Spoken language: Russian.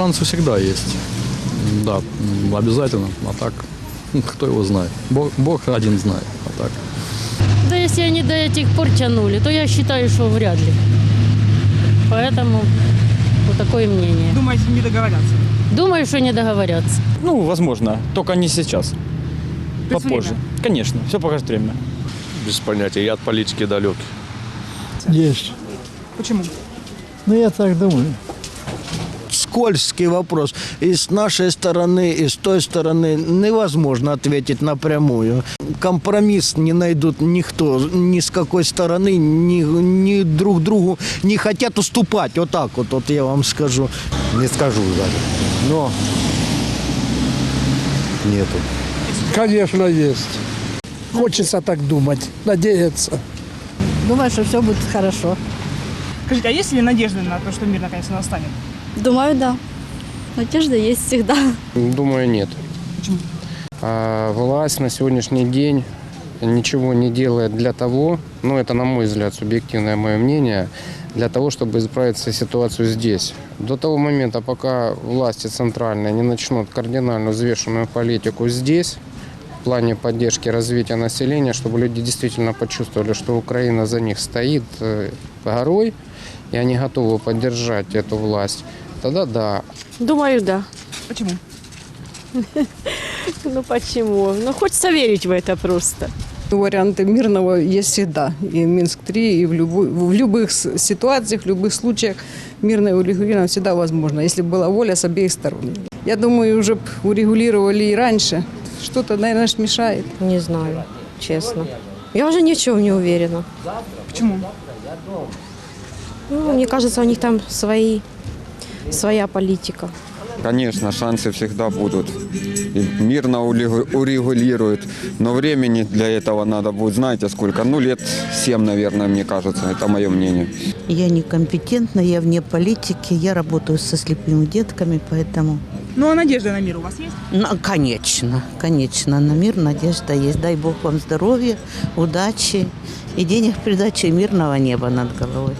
шансы всегда есть. Да, обязательно. А так, кто его знает. Бог, Бог один знает. А так. Да если они до этих пор тянули, то я считаю, что вряд ли. Поэтому вот такое мнение. Думаете, не договорятся? Думаю, что не договорятся. Ну, возможно, только не сейчас. Есть Попозже. время? Конечно, все покажет время. Без понятия. Я от политики далек. Есть. Почему? Ну, я так думаю. Скользкий вопрос. И с нашей стороны, и с той стороны невозможно ответить напрямую. Компромисс не найдут никто, ни с какой стороны, ни, ни друг другу не хотят уступать. Вот так вот, вот я вам скажу. Не скажу даже. Но нету. Конечно, есть. Хочется так думать, надеяться. Думаю, что все будет хорошо. Скажите, а есть ли надежда на то, что мир наконец-то настанет? Думаю, да. Надежда есть всегда. Думаю, нет. А, власть на сегодняшний день ничего не делает для того, ну это на мой взгляд, субъективное мое мнение, для того, чтобы исправить ситуацию здесь. До того момента, пока власти центральные не начнут кардинально взвешенную политику здесь, в плане поддержки развития населения, чтобы люди действительно почувствовали, что Украина за них стоит э, горой, и они готовы поддержать эту власть, тогда да, Думаю, да. Почему? Ну почему? Ну хочется верить в это просто. Варианты мирного есть всегда. И Минск-3, и в, любой, в любых ситуациях, в любых случаях мирное урегулирование всегда возможно, если была воля с обеих сторон. Я думаю, уже урегулировали и раньше. Что-то, наверное, мешает. Не знаю, честно. Я уже ни в чем не уверена. Почему? Ну, мне кажется, у них там свои, своя политика. Конечно, шансы всегда будут. И мирно урегулируют. Но времени для этого надо будет, знаете, сколько? Ну, лет семь, наверное, мне кажется. Это мое мнение. Я некомпетентна, я вне политики, я работаю со слепыми детками, поэтому... Ну, а надежда на мир у вас есть? Ну, конечно, конечно, на мир надежда есть. Дай Бог вам здоровья, удачи и денег в придачу и мирного неба над головой.